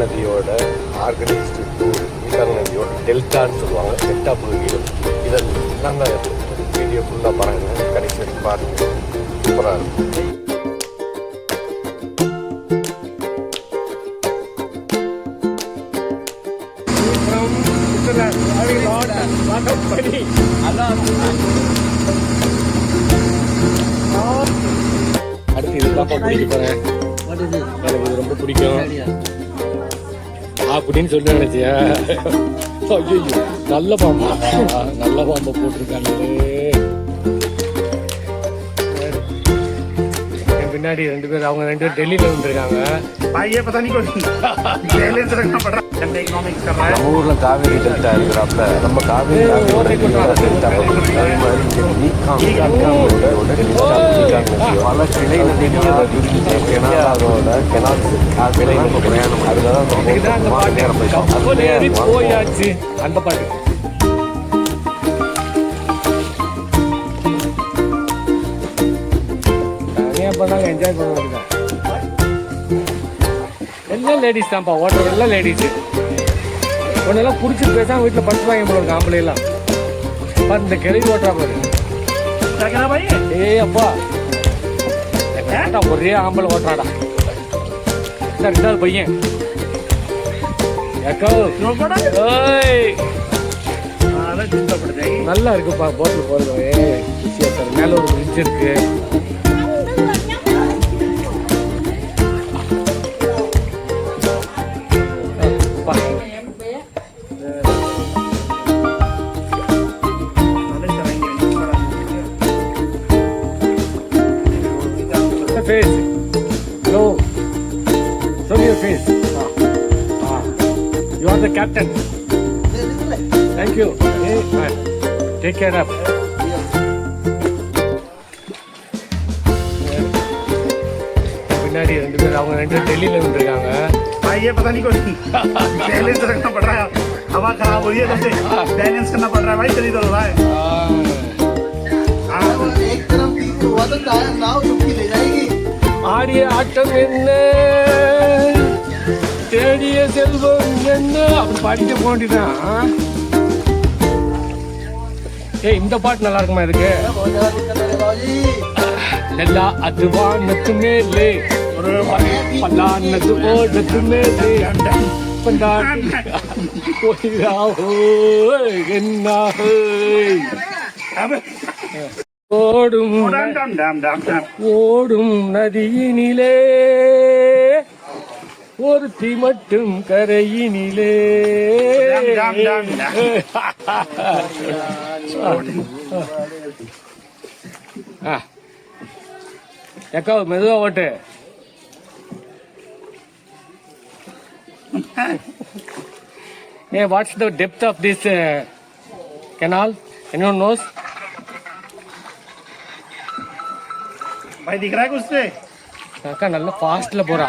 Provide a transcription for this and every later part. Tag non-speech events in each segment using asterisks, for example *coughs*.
நதியோட organised tour மீட்டாங் நதியோட டெல்டான்னு சொல்லுவாங்க. Delta பகுதிகள் இதெல்லாம் தான் வீடியோ ஃபுல்லாக பாருங்கள் கடைசி வரைக்கும் பாருங்கள் சூப்பராக இருக்கும். அடுத்து இதுதான் குடிக்க போறேன். அப்படின்னு சொல்லி நினைச்சியா? ஐயோ நல்ல பாம்பா. நல்ல பாம்பை போட்டிருக்காங்களே. பின்னாடி ரெண்டு பேர் அவங்க ரெண்டு பேர் டெல்லியில் வந்திருக்காங்க. भाई ये पता नहीं कोई पहले से रखना पड़ रहा है इकोनॉमिक्स कर रहा है நம்ம ஊர்ல காவேரி டெல்டா இருக்கிறாப்புல நம்ம காவேரி காவேரி டெல்டா அதே மாதிரி இங்க நீக்காம் நீக்காமோட டெல்டா நீக்காம் நதி பல கிளை நதிகள் இருக்குது அதோட கெனால் கிளை நம்ம பிரயாணம் அதுல தான் இதுதான் அந்த ரொம்ப பாட்டு நேரம் போயிட்டோம். அது கப்பலேறி நேரம் போயாச்சு அந்த பாட்டு தனியா பண்ணாங்க என்ஜாய் பண்ண வேண்டியதான் எல்லாம் லேடிஸ் தான்ப்பா ஓட்டுறது எல்லாம் லேடிஸு உன்னெல்லாம் பிடிச்சி பேசாமல் வீட்டில் படுத்து வாங்கி போல ஆம்பளையெல்லாம் பாரு இந்த கிளவி ஓட்டுறா பாரு. ஏய் அப்பா. ஒரே ஆம்பளை ஓட்டுறாடா. ரெண்டாவது பையன். நல்லா இருக்குப்பா போட்டு போட்டில் போகிறது மேலே ஒரு பிரிட்ஜ் இருக்குது You are the captain. Thank you. Hey, man. Take care of. பின்னாடி ரெண்டு பேர் அவங்க ரெண்டு பேர் டெல்லியில இருந்திருக்காங்க भाई ये पता नहीं कोई पहले से रखना पड़ रहा है हवा खराब हुई है तो बैलेंस करना पड़ रहा है भाई चली तो रहा है हाँ एक तरफ की தேடிய செல்வம் என்ன? அப்படி பாடிட்டு போண்டிட்டான் ஏய் இந்த பாட்டு நல்லா இருக்குமா இதுக்கு? நல்லா அதுவானத்து மேலே ஒரு பல்லானது ஓடத்து மேலே. ஓடும் ஓடும் நதியினிலே. ஒருத்தி மட்டும் கரையினிலே. எக்கா மெதுவா ஓட்டு. ஏ what's the depth of this canal anyone knows by Dhingra குஸ்தே அக்கா நல்லா ஃபாஸ்ட்ல போறா.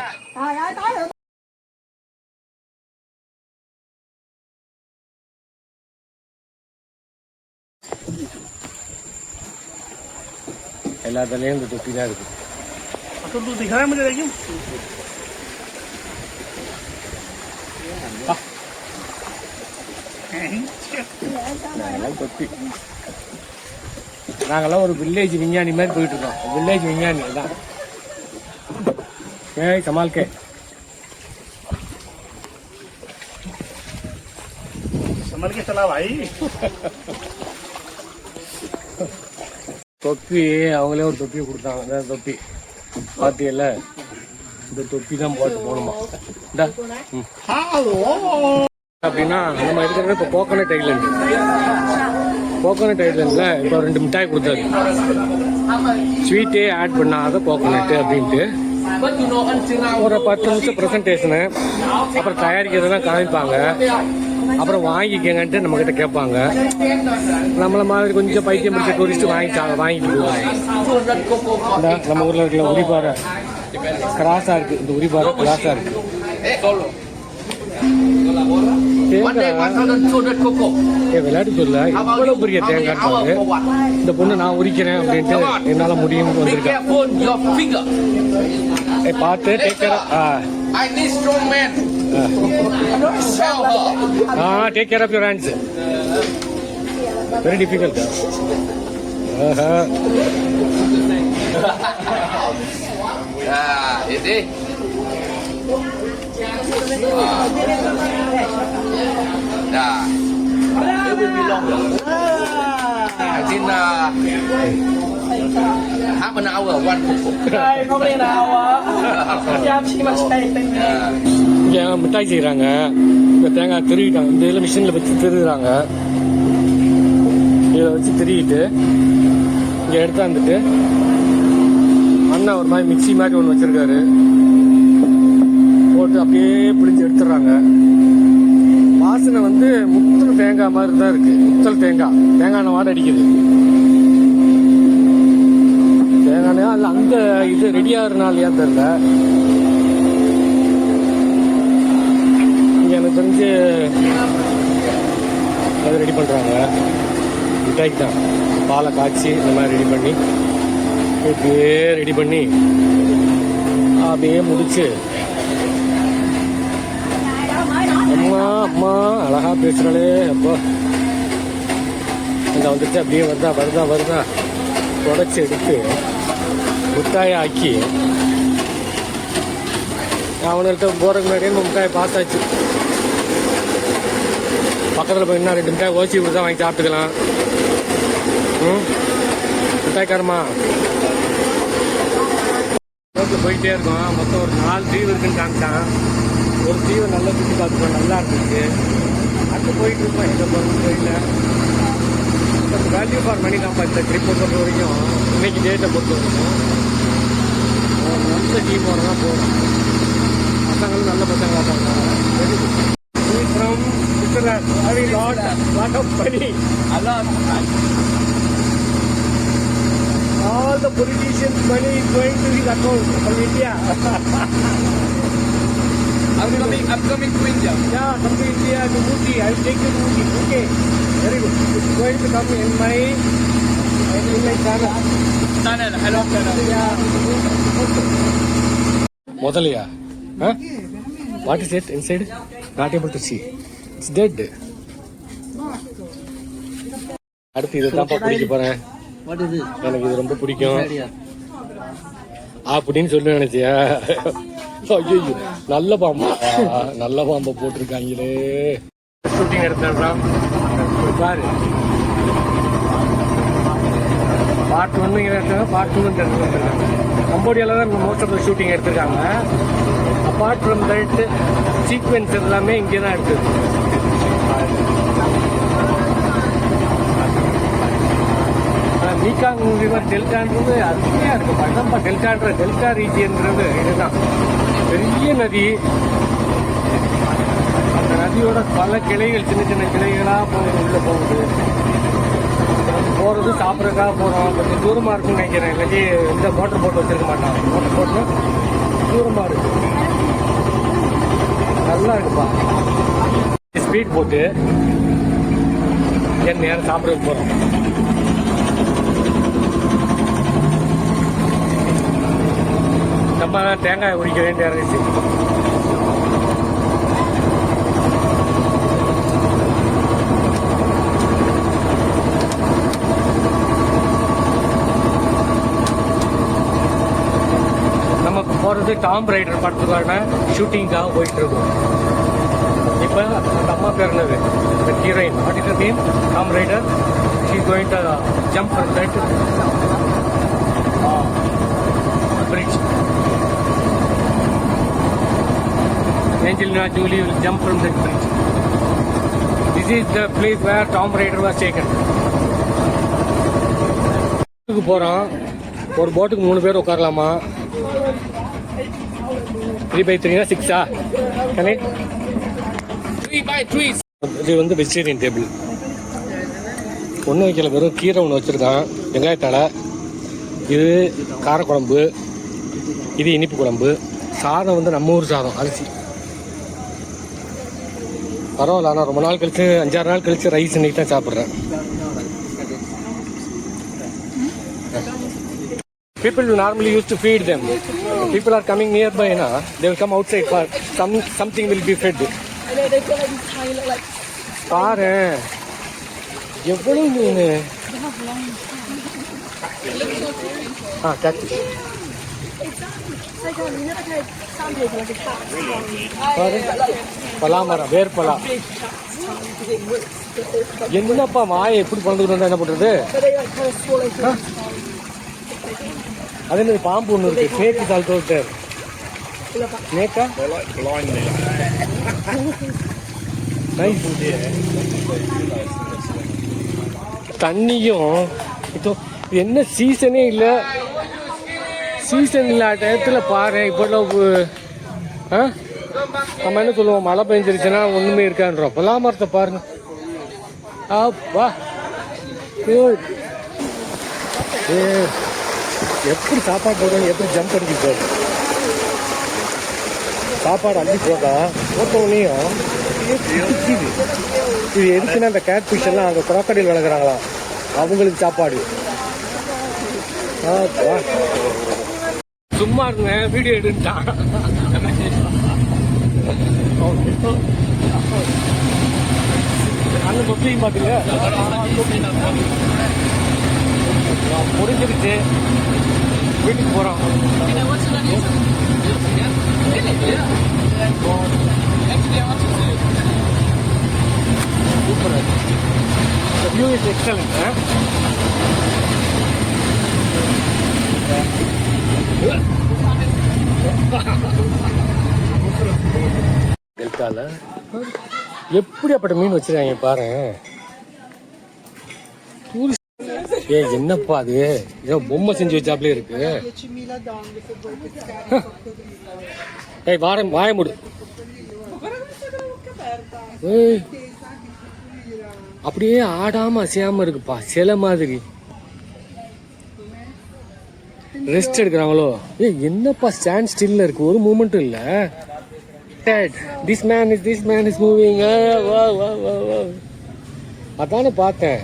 எல்லா தலையும் இந்த தொட்டி தான் இருக்கு तो तू दिख रहा है मुझे देखिए நாங்கெல்லாம் தொட்டி நாங்கெல்லாம் ஒரு வில்லேஜ் விஞ்ஞானி மாதிரி போயிட்டு இருக்கோம் வில்லேஜ் விஞ்ஞானி தான் ஏய் கமால் கே संभल के चला भाई தொப்பி அவங்களே ஒரு தொப்பியை கொடுத்தாங்க. இந்த தொப்பி. பாத்தியல்ல? இந்த தொப்பி தான் போட்டு போகணுமா. அப்படின்னா நம்ம இருக்கிறது இப்போ கோகனட் ஐலண்ட் கோகனட் ஐலண்டில் இப்போ ரெண்டு மிட்டாய் கொடுத்தாரு. ஸ்வீட்டே ஆட் பண்ணாத கோகனட் அப்படின்ட்டு. ஒரு பத்து நிமிஷம் ப்ரெசன்டேஷனு அப்புறம் தயாரிக்கிறதெல்லாம் காமிப்பாங்க. அப்புறம் வாங்கிக்கங்கன்ட்டு நம்மக்கிட்ட கேட்பாங்க. நம்மள மாதிரி கொஞ்சம் பைத்தியம் பிடிச்ச டூரிஸ்ட் வாங்கி சா- வாங்கிட்டு போவாங்க இந்தா, நம்ம ஊரில் இருக்கிற உரிபாறை கிராஸாக இருக்குது இந்த உரிபாறை கிராஸாக இருக்குது விளையாட்டு சொல்ல இவ்வளவு பெரிய தேங்காய். இந்த பொண்ணு நான் உரிக்கிறேன் அப்படின்ட்டு என்னால முடியும்னு வந்திருக்கேன் பார்த்து take care. Ah, take care of your hands. Very difficult. Uh-huh. Ah, ini. Dah. It will be longer. Think uh, half an hour, one cook. Không đi nào á. Giam chi mà chạy tình இங்கே மிட்டாய் செய்கிறாங்க இப்போ தேங்காய் திருவிட்டாங்க இந்த இதில் மிஷினில் வச்சு திருகுறாங்க இதை வச்சு திருவிட்டு இங்கே எடுத்தாந்துட்டு அண்ணா ஒரு மாதிரி மிக்ஸி மாதிரி ஒன்று வச்சுருக்காரு. போட்டு அப்படியே பிடிச்சி எடுத்துடுறாங்க. வாசனை வந்து முத்தல் தேங்காய் மாதிரி தான் இருக்குது முத்தல் தேங்காய். தேங்காய் வாடை அடிக்குது. தேங்காய் இல்லை அந்த இது ரெடியாகிறனாலையா தெரில இங்கே எனக்கு தெரிஞ்சு அது ரெடி பண்ணுறாங்க மிட்டாய்க்கு தான். பாலை காய்ச்சி இந்த மாதிரி ரெடி பண்ணி இப்படியே ரெடி பண்ணி அப்படியே முடிச்சு அம்மா அம்மா அழகா பேசுகிறாளே அப்போ. இந்த வந்துட்டு அப்படியே வருதா வருதா வருதா. தொடச்சி எடுத்து முட்டாயை ஆக்கி அவனுக்கிட்ட போகிறதுக்கு முன்னாடியே நம்ம மிட்டாயை பார்த்தாச்சு பக்கத்தில் போய் இன்னும் ரெண்டு மிட்டாய் ஓசி கொடுத்தா வாங்கி சாப்பிட்டுக்கலாம். ம்? மிட்டாய்க்காரமா ரோட்டில் போயிட்டே இருக்கோம். மொத்தம் ஒரு நாலு தீவு இருக்குன்னு காமிச்சான். ஒரு தீவை நல்லா சுற்றி பார்த்துக்கோ நல்லா இருந்துச்சு. அடுத்து போயிட்டு இருக்கோம் எங்கே போகிறது தெரியல. வேல்யூ ஃபார் மணி தான்ப்பா இந்த ட்ரிப்பை பொறுத்த வரைக்கும். இன்னைக்கு டேட்டை பொறுத்த வரைக்கும். ஒரு நல்ல டீம் தான் போகிறோம் பசங்களும் நல்ல பசங்களாக இருக்காங்க from Gujarat heavy lot lot of money All the politicians' money is going to his account from India. *laughs* I'm coming, I'm coming to India. yeah, come to India to Ooty. I will take you to Ooty. Okay. Very good. It's going to come in my in my channel. Channel, hello channel. முதலையா what is it inside not able to see it's dead அடுத்து இதை தான்ப்பா பிடிக்க போறேன் What is it? எனக்கு இது ரொம்ப பிடிக்கும். அப்படின்னு சொல்லி நினைச்சியா ஐயோ நல்ல பாம்பா. நல்ல பாம்பை போட்டிருக்காங்களே. ஷூட்டிங் எடுத்துறான் பாரு. பார்ட் ஒன்று எடுத்தாங்க பார்ட் டூ எடுத்துருக்காங்க கம்போடியாவில் தான் மோஸ்ட் ஆஃப் த ஷூட்டிங் எடுத்திருக்காங்க. அப்பார்ட் ஃப்ரம் தட் சீக்வென்ஸ் எல்லாமே இங்கே தான் இருக்குது மீகாங் ரிவர் டெல்டான்றது அருமையாக இருக்கும் பட்டம்பா டெல்டான்ற டெல்டா ரீஜியன்றது இதுதான். பெரிய நதி. அந்த நதியோட பல கிளைகள் சின்ன சின்ன கிளைகளாக போகுது உள்ளே போகுது. போகிறது சாப்பிட்றதுக்காக போகிறோம் கொஞ்சம் தூரமாக இருக்குன்னு நினைக்கிறேன். இல்லாட்டி இந்த மோட்டர் போட்டு வச்சிருக்க மாட்டான். மோட்டர் போட்டு தூரமாக இருக்கு. நல்லா இருக்குப்பா. ஸ்பீட் போட்டு என் நேரம் சாப்பிட்றதுக்கு போகிறோம் தான் தேங்காய் உரிக்க வேண்டிய இருந்துச்சு நம்ம போகிறது டாம் ரைடர் படத்துக்கான ஷூட்டிங்காக போயிட்டு இருக்கோம் இப்போ அந்த அம்மா பேர் என்னது? இந்த heroine what is name Tomb Raider. She going to jump from that bridge Angelina Jolie will jump from that bridge. This is the place where Tom Raider was taken. போட்டுக்கு போகிறோம் ஒரு போட்டுக்கு மூணு பேர் உட்காரலாமா? த்ரீ பை த்ரீனா சிக்ஸா கனே three by three இது வந்து vegetarian table ஒன்று வைக்கல. வெறும் கீரை ஒன்று வச்சுருக்கான். வெங்காயத்தலை இது காரக்குழம்பு. இது இனிப்பு குழம்பு. சாதம் வந்து நம்ம ஊர் சாதம். அரிசி. பரவாயில்ல ஆனால் ரொம்ப நாள் கழிச்சு அஞ்சாறு நாள் கழிச்சு ரைஸ் இன்னைக்கு தான் சாப்பிட்றேன் people normally use to feed them people are coming nearby, na, they will come outside for some something will be fed. And then they've got like these tiny little like பாரு எவ்வளவு மீன் ஆ catch பலாமரம் வேர்பலா. என்னப்பா மாயை எப்படி பழந்துக்கிட்டு என்ன பண்றது? அதே மாதிரி பாம்பு ஒன்று இருக்கு. சேக்கு இஸ் ஆல்சோ தண்ணியும் இப்போ என்ன சீசனே இல்லை. சீசன் இல்லாத டயத்தில் பாரு இப்போ ஆ? நம்ம என்ன சொல்லுவோம் மழை பெஞ்சிருச்சுன்னா ஒன்றுமே இருக்கான்றோம் பலாமரத்தை பாருங்க. அப்பா. ஏ எப்படி சாப்பாடு போடுறோம் எப்படி ஜம்ப் அடிக்க போகுது? சாப்பாடு அள்ளி போட்டா போட்டவனையும் இது எதுக்குன்னா அந்த கேட் ஃபிஷ் எல்லாம் அங்கே குரோக்கடையில் வளர்க்குறாங்களா? அவங்களுக்கு சாப்பாடு. ஆ சும்மா இருங்க வீடியோ எடுத்தான் அந்த தொப்பியும் பார்த்தீங்க முடிஞ்சிருச்சு. வீட்டுக்கு போகிறோம் super. The view is excellent. டெல்டால மீன் வச்சிருக்காங்க பாரு. டூரிஸ்ட் ஏ என்னப்பா அது? ஏதோ பொம்மை செஞ்சு வச்சாப்லே இருக்கு. ஏய் வாரம் வாய முடு. அப்படியே ஆடாம அசையாம இருக்குப்பா. சில மாதிரி. ரெஸ்ட் எடுக்கிறாங்களோ ஏய் என்னப்பா ஸ்டாண்ட் ஸ்டில்ல இருக்கு ஒரு மூமெண்ட்டும் இல்ல is this man is moving. Ah, wow, wow, wow, wow. அதானே பார்த்தேன்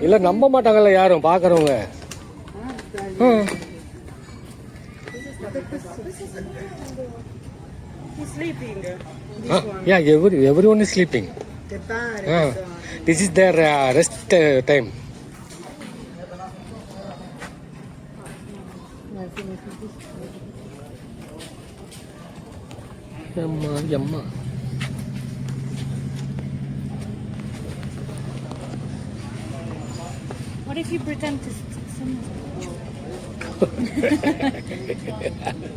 இல்ல நம்ப மாட்டாங்கல்ல யாரும் sleeping. Yeah every everyone is sleeping. This is their rest time ಯಮ್ಮ ಯಮ್ಮ What if you pretend to *laughs*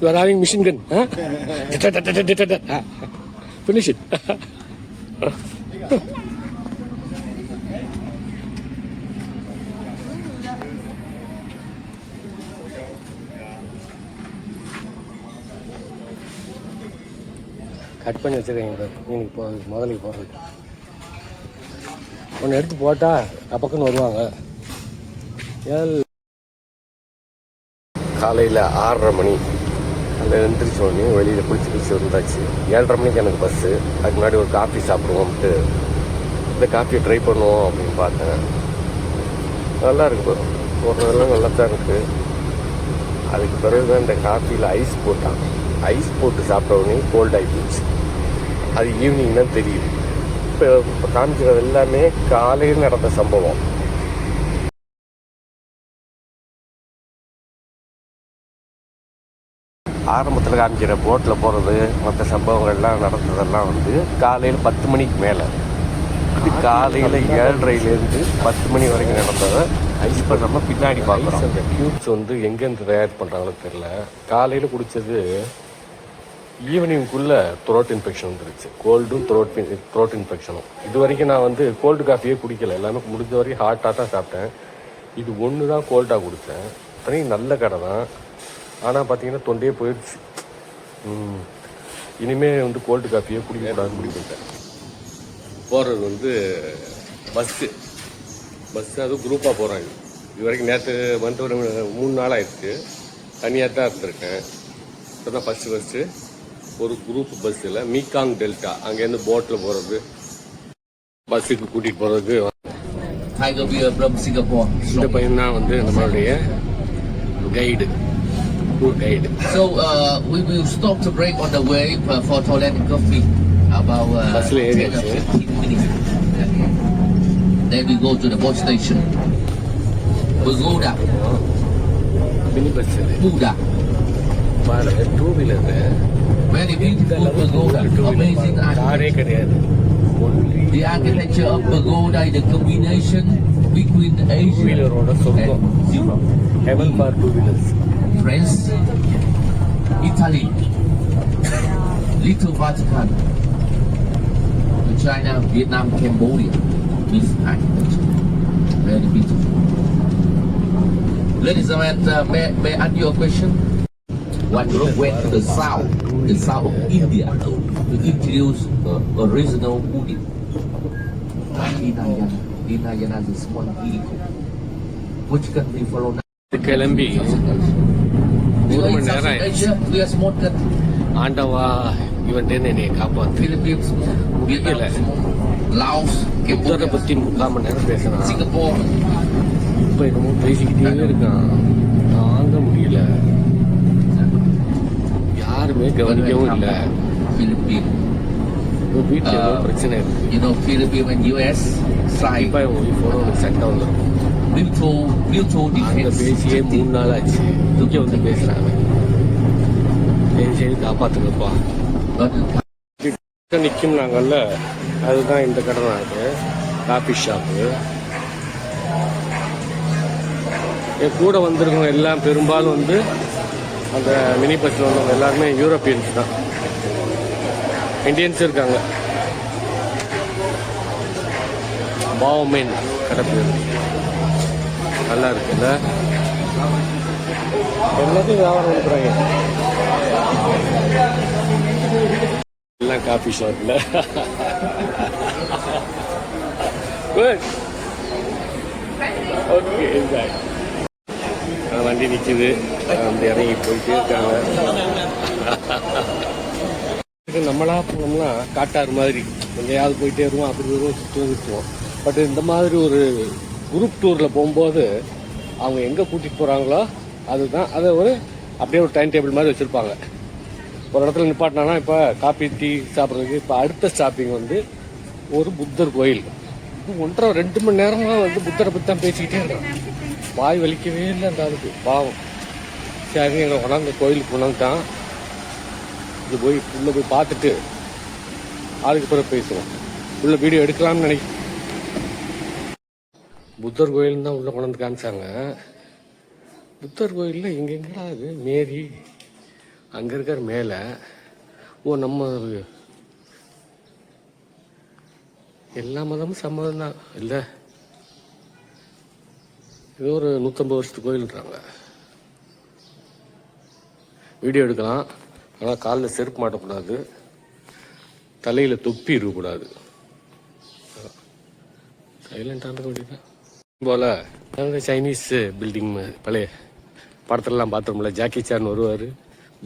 You are having machine gun, huh? *laughs* *laughs* Finish it. Cut பண்ணி வச்சுருக்கேன் பாரு மீனுக்கு போ முதலுக்கு போடுறது. ஒன்று எடுத்து போட்டால் அப்பக்குன்னு வருவாங்க. ஏழு காலையில் ஆறரை மணி. அந்த எழுந்திரிச்சோடனே வெளியில் குளிச்சு குளிச்சு வந்தாச்சு. ஏழரை மணிக்கு எனக்கு பஸ்ஸு அதுக்கு முன்னாடி ஒரு காஃபி சாப்பிடுவோம்ட்டு இந்த காஃபியை ட்ரை பண்ணுவோம் அப்படின்னு பார்த்தேன். நல்லா இருக்கு போடுறதெல்லாம் நல்லா தான் இருக்குது அதுக்கு பிறகு தான் இந்த காஃபியில் ஐஸ் போட்டான். ஐஸ் போட்டு சாப்பிட்ட உடனே கோல்ட் ஆகி போச்சு அது ஈவினிங் தான் தெரியுது. இப்போ இப்போ காமிக்கிறது எல்லாமே காலையில் நடந்த சம்பவம். ஆரம்பத்தில் காமிக்கிற போட்டில் போகிறது மற்ற சம்பவங்கள்லாம் நடந்ததெல்லாம் வந்து காலையில் பத்து மணிக்கு மேலே. இது காலையில் ஏழரைலேருந்து பத்து மணி வரைக்கும் நடந்ததை ஐஸ் நம்ம பின்னாடி பார்க்குறோம் அந்த க்யூப்ஸ் வந்து எங்கேருந்து தயார் பண்ணுறாங்களோ தெரில காலையில் குடித்தது ஈவினிங்குள்ளே த்ரோட் இன்ஃபெக்ஷன் வந்துருச்சு. கோல்டும் த்ரோட் த்ரோட் இன்ஃபெக்ஷனும் இது வரைக்கும் நான் வந்து கோல்டு காஃபியே குடிக்கல. எல்லாமே முடிஞ்ச வரைக்கும் ஹாட்டாக தான் சாப்பிட்டேன். இது ஒன்று தான் கோல்டாக குடித்தேன் அத்தனையும் நல்ல கடை தான். ஆனால் பார்த்தீங்கன்னா தொண்டையே போயிடுச்சு. இனிமேல் வந்து கோல்டு காஃபியே குடிக்கக்கூடாதுன்னு முடிவு போகிறது வந்து பஸ்ஸு பஸ்ஸு அதுவும் குரூப்பாக போகிறாங்க இது வரைக்கும் நேற்று வந்து ஒரு மூணு நாள் ஆயிடுச்சு. தனியாக தான் இருந்திருக்கேன். இப்போ தான் ஃபஸ்ட்டு ஃபஸ்ட்டு ஒரு குரூப் பஸ்ஸில் மீகாங் டெல்டா அங்கேருந்து போட்டில் போகிறது பஸ்ஸுக்கு கூட்டிகிட்டு போகிறதுக்கு Tiger beer from Singapore. இந்த பையன் தான் வந்து நம்மளுடைய guide tour guide So uh, we will stop to break on the way uh, for toilet and coffee. About uh, Bus la 10 area or છે. 15 minutes. Then we go to the boat station. Pagoda, mini bus இது Buddha. பாரு two wheeler very beautiful pagoda, amazing architecture. The architecture of pagoda is a combination between Asia and Europe. Heaven for two wheelers. France, Italy, Little Vatican, China, Vietnam, Cambodia. This architecture, very beautiful. Ladies and gentlemen, uh, may, may I add your question? One group went to the south, the south of India, to introduce uh, original Buddhism. Hinayana. Hinayana is one vehicle. Which country follow now? கிளம்பி ஒரு மணி நேரம் small. ஆண்டவா இவன்ட்டு என்னை காப்பாத்து Philippines, முடியல. புத்தரை பத்தி முக்கால் மணி நேரம் பேசுறான் இப்ப என்னமோ பேசிக்கிட்டே இருக்கான் தாங்க முடியல யாருமே கவனிக்கவும் இல்ல. இப்ப வீட்டுல ஏதோ பிரச்சனை இருக்கு You know, Philippines and US side. இப்ப உனக்கு சண்டை வந்துடும் அங்க defense. பேசியே மூணு நாள் ஆச்சு இங்க வந்து பேசுறாங்க சரி சரி காப்பாத்துங்கப்பா But நிற்கும் நாங்கல்ல அதுதான் இந்த கடை தான் காஃபி ஷாப்பு என் கூட வந்திருக்கவங்க எல்லாம் பெரும்பாலும் வந்து அந்த மினி பஸ்ஸில் வந்தவங்க எல்லாருமே யூரோப்பியன்ஸ் தான். இந்தியன்ஸ் இருக்காங்க. பாவமேன் கடை பேர் நல்லா இருக்குல்ல? எல்லாத்தையும் வியாபாரம் பண்ணுறாங்க எல்லாம் காஃபி ஷாப்ல ஓகே ஓகே வண்டி நிற்கிது அந்த இறங்கி போயிட்டே இருக்காங்க. நம்மளா போனோம்னா காட்டாறு மாதிரி. எங்கேயாவது போயிட்டே வருவோம் அப்படி வருவோம் சுற்றுவோம் சுற்றுவோம் பட் இந்த மாதிரி ஒரு குரூப் டூரில் போகும்போது அவங்க எங்கே கூட்டிகிட்டு போகிறாங்களோ அதுதான். அதை ஒரு அப்படியே ஒரு டைம் டேபிள் மாதிரி வச்சுருப்பாங்க. ஒரு இடத்துல நிப்பாட்டினானா இப்போ காபி டீ சாப்பிட்றதுக்கு இப்போ அடுத்த ஸ்டாப்பிங் வந்து ஒரு புத்தர் கோயில். இப்போ ஒன்றரை ரெண்டு மணி நேரமாக வந்து புத்தரை பற்றி தான் பேசிக்கிட்டே இருக்கான் வாய் வலிக்கவே இல்லை அந்த ஆளுக்கு. பாவம். சரி எங்களை கொண்டாந்து கோயிலுக்கு கொண்டாந்துட்டான். இது போய் உள்ளே போய் பார்த்துட்டு அதுக்கு பிறகு பேசுவோம். உள்ள வீடியோ எடுக்கலாம்னு நினைக்கிறேன் புத்தர் கோயில் தான் உள்ளே கொண்டாந்து காமிச்சாங்க. புத்தர் கோயிலில் எங்கெங்கடா அது மேரி. அங்கே இருக்கிற மேலே. ஓ நம்ம எல்லா மதமும் சம்மதம் தான் இல்லை. இது ஒரு நூற்றம்பது வருஷத்து கோயில்ன்றாங்க. வீடியோ எடுக்கலாம். ஆனால் காலில் செருப்பு மாட்டக்கூடாது. தலையில் தொப்பி இருக்கக்கூடாது. சைலண்டாக இருக்க வேண்டியதான் போல அங்க சைனீஸ் பில்டிங் பழைய படத்துலலாம் பார்த்தோம்ல ஜாக்கி சான் வருவார்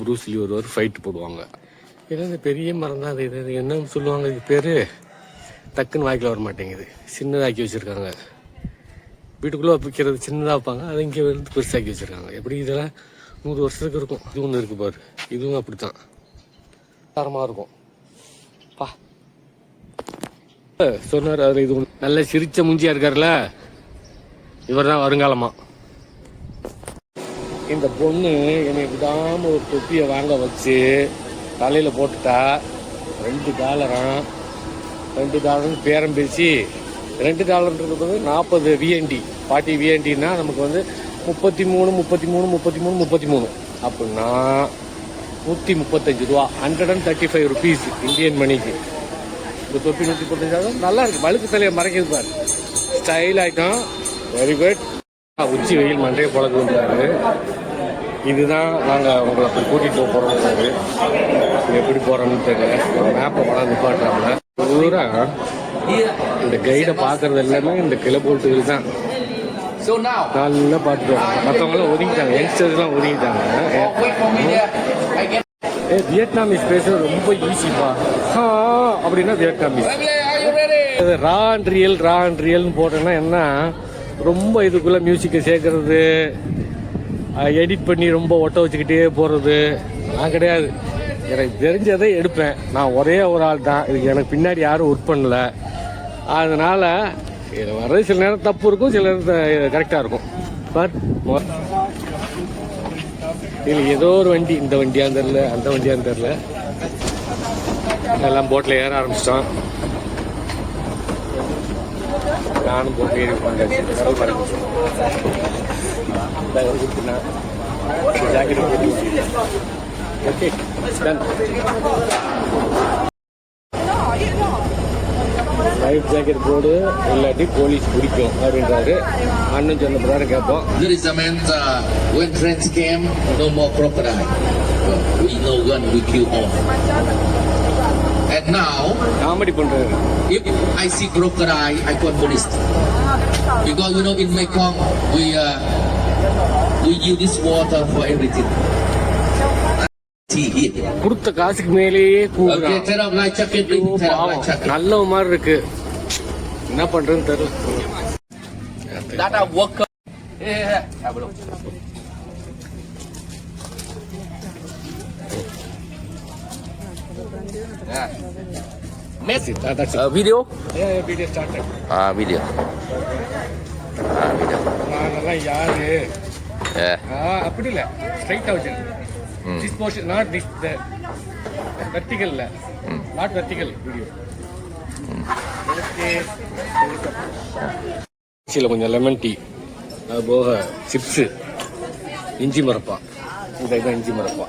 ப்ரூஸ்லி வருவார் ஃபைட்டு போடுவாங்க. ஏன்னா இந்த பெரிய மரம் தான் அது. இது இது என்ன சொல்லுவாங்க இது பேர் டக்குன்னு வாய்க்கில் வர மாட்டேங்குது சின்னதாக்கி வச்சுருக்காங்க. வீட்டுக்குள்ளே வைக்கிறது சின்னதாக வைப்பாங்க. அதை இங்கே வந்து பெருசாக்கி வச்சுருக்காங்க. எப்படி இதெல்லாம் நூறு வருஷத்துக்கு இருக்கும். இது ஒன்று இருக்குது பாரு. இதுவும் அப்படி தான் தரமாக இருக்கும். பா. சொன்னார் அவர் இது ஒன்று நல்ல சிரிச்ச முஞ்சியாக இருக்கார்ல? இவர் தான் வருங்காலமா. இந்த பொண்ணு என்னை விடாமல் ஒரு தொப்பியை வாங்க வச்சு தலையில் போட்டுட்டா ரெண்டு டாலரும் ரெண்டு டாலர்னு பேரம் பேசி ரெண்டு டாலர்ன்றது வந்து நாற்பது விஎன்டி ஃபார்ட்டி விஎன்டின்னா நமக்கு வந்து முப்பத்தி மூணு முப்பத்தி மூணு முப்பத்தி மூணு முப்பத்தி மூணு. அப்படின்னா நூற்றி முப்பத்தஞ்சு ரூபா. Hundred and thirty five rupees Indian மணிக்கு இந்த தொப்பி நூற்றி முப்பத்தஞ்சாயிரம் நல்லா இருக்கு வழுக்கு தலையை மறைக்கிறது பாரு. ஸ்டைல் ஆயிட்டோம் வெரி குட் உச்சி வெயில் மண்டையை வந்தாரு இதுதான் நாங்கள் உங்களை அப்படி கூட்டிகிட்டு போகிறோம்ன்றாரு எப்படி போகிறோம்னு தெரியல. மேப்பை கொண்டாந்து நிப்பாட்டுறாங்கள பூரா இந்த கைடை பார்க்கறது எல்லாமே இந்த கிளப்போட்டுகள் தான். நல்லா பார்த்துட்டு மற்றவங்களாம் ஒதுங்கிட்டாங்க. யங்ஸ்டர்ஸ்லாம் ஒதுங்கிட்டாங்க. ஏ வியட்நாமீஸ் பேசுறது ரொம்ப ஈஸிப்பா அப்படின்னா Vietnamese raw and real raw and ரியல்னு போட்டேன்னா என்ன? ரொம்ப இதுக்குள்ள மியூசிக்கை சேர்க்கறது எடிட் பண்ணி ரொம்ப ஒட்ட வச்சுக்கிட்டே போகிறது நான் கிடையாது. எனக்கு தெரிஞ்சதை எடுப்பேன். நான் ஒரே ஒரு ஆள் தான். இதுக்கு எனக்கு பின்னாடி யாரும் ஒர்க் பண்ணல. அதனால் இது வர்றது சில நேரம் தப்பு இருக்கும் சில நேரம் கரெக்டாக இருக்கும். பட் இதில் ஏதோ ஒரு வண்டி இந்த வண்டியாக தெரில அந்த வண்டியாக தெரில எல்லாம் போட்டில் ஏற ஆரம்பிச்சிட்டோம். நானும் போட்டு ஏறி உட்காந்தாச்சு jacket okay done life jacket போடு இல்லாட்டி போலீஸ் பிடிக்கும் அப்படின்றாரு அண்ணன் சொன்ன பிரகாரம் கேட்போம் Ladies and gentlemen, uh, when trends came, no more crocodile. Uh, we know when we kill off. And now, comedy பண்றாரு if I see crocodile, I call police. Because you know in Mekong, we uh, we use this water for everything. Tea here. கொடுத்த காசுக்கு மேலேயே Okay, கூடுறான் turn off light jacket. ஐயோ, Turn off light jacket. நல்ல மாதிரி இருக்கு என்ன பண்றதுன்னு தெரியல That a worker. Yeah, yeah, yeah. Have a look. Yeah. Messi. That's it. Uh, video? Yeah, yeah, video started. Ah, video. Ah, video. நாங்கெல்லாம் யாரு Yeah. ஆ, அப்படி இல்ல ஸ்ட்ரைட்டா வச்சிருக்கு this portion not this vertical இல்ல நாட் வெர்டிகல் வீடியோ சில கொஞ்சம் lemon tea அது போக சிப்ஸு இஞ்சி மரப்பா. இந்த தான் இஞ்சி மரப்பா.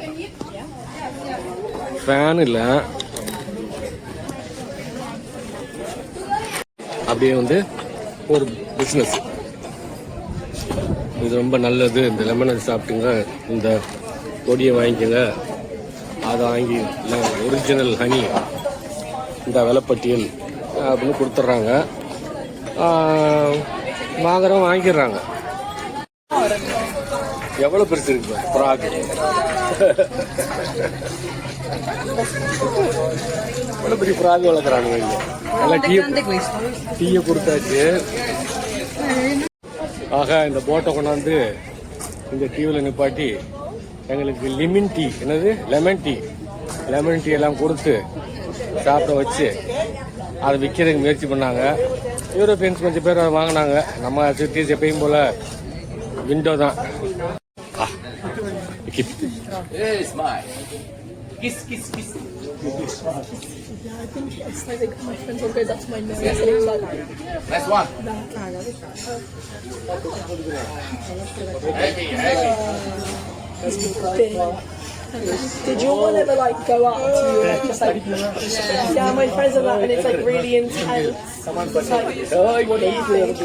ஃபேன் இல்லை. அப்படியே வந்து ஒரு பிஸ்னஸ் இது ரொம்ப நல்லது. இந்த லெமனை சாப்பிட்டுங்க. இந்த பொடியை வாங்கிக்கோங்க. அதை வாங்கி ஒரிஜினல் ஹனி இந்த விலைப்பட்டியல். அப்படின்னு கொடுத்துட்றாங்க. வாங்குறவங்க வாங்கிடுறாங்க. எவ்வளோ பெருசு இருக்கு ஃப்ராக். எவ்வளோ பெரிய ஃப்ராக் வளர்க்குறாங்க நல்லா டீ டீயை கொடுத்தாச்சு. ஆக இந்த போட்டை கொண்டாந்து இந்த டீவில் நிப்பாட்டி எங்களுக்கு லிமின் டீ என்னது? லெமன் டீ லெமன் டீ எல்லாம் கொடுத்து சாப்பிட வச்சு அதை விற்கிறதுக்கு முயற்சி பண்ணாங்க யூரோப்பியன்ஸ் கொஞ்சம் பேர் அதை வாங்கினாங்க நம்ம சிட்டிஸ் எப்பயும் போல விண்டோ தான் Kiss, Kiss, kiss, Yeah, I think it's like my friends one goes up my name. Yes. it's like one. Heavy, heavy. big. Did your one ever like go up to you like just like yeah my friends are that and it's like really intense. It's like what do you think?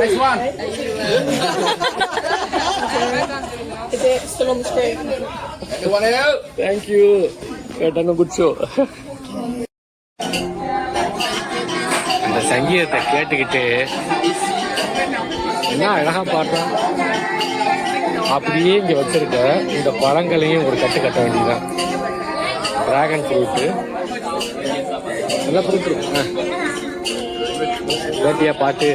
Next one. *laughs* Is it still on the screen? Anyone else? Thank you. You have done a good show. அந்த சங்கீதத்தை கேட்டுக்கிட்டு என்ன அழகா பாடுறான் அப்படியே இங்க வச்சிருக்க இந்த பழங்களையும் ஒரு கட்டு கட்ட வேண்டியதுதான் டிராகன் ஃப்ரூட்டு நல்லா ஃப்ரூட் கேட்டியா பாட்டு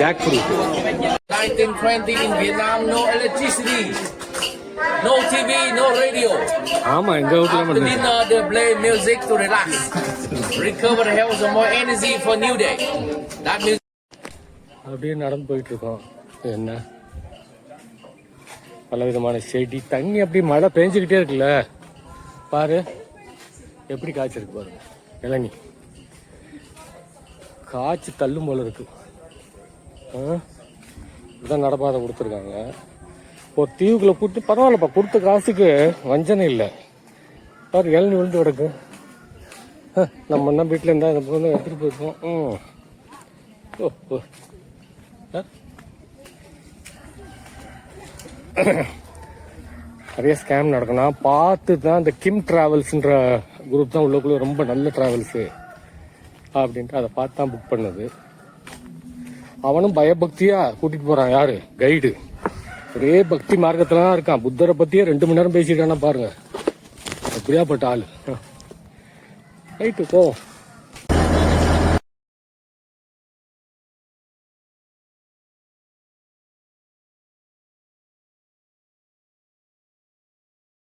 jackfruit 1920 in Vietnam, no electricity, no TV, no radio. ஆமா எங்க After மட்டும் dinner, they play music to relax, recover health and more energy for new day. That music. அப்படியே நடந்து போயிட்டுருக்கோம். என்ன? பல விதமான செடி தண்ணி அப்படி மழை பெஞ்சிக்கிட்டே இருக்குல்ல? பாரு எப்படி காய்ச்சிருக்கு பாருங்க. இளநி. காய்ச்சி தள்ளும் போல இருக்கு. இதுதான் நடப்பாதை கொடுத்துருக்காங்க. ஒரு தீவுக்குள்ள கூட்டு பரவாயில்லப்பா கொடுத்த காசுக்கு வஞ்சனை இல்லை. பாரு இளநி விழுந்து கிடக்கு. ஆ, நம்ம என்ன வீட்டில் இருந்தால் இந்த பொண்ணு எடுத்துகிட்டு போயிருக்கோம் ம். ஓ ஓ. *coughs* நிறைய ஸ்கேம் நடக்கணும் பார்த்து தான் இந்த கிம் ட்ராவல்ஸுன்ற குரூப் தான் உள்ளக்குள்ள ரொம்ப நல்ல ட்ராவல்ஸு அப்படின்ட்டு அதை பார்த்து தான் புக் பண்ணது. அவனும் பயபக்தியாக கூட்டிகிட்டு போகிறான் யாரு? கைடு ஒரே பக்தி மார்க்கத்தில் தான் இருக்கான். புத்தரை பற்றியே ரெண்டு மணி நேரம் பேசிட்டானா பாருங்க. அப்படியாப்பட்ட ஆள். ரைட்டு *laughs* போவோம்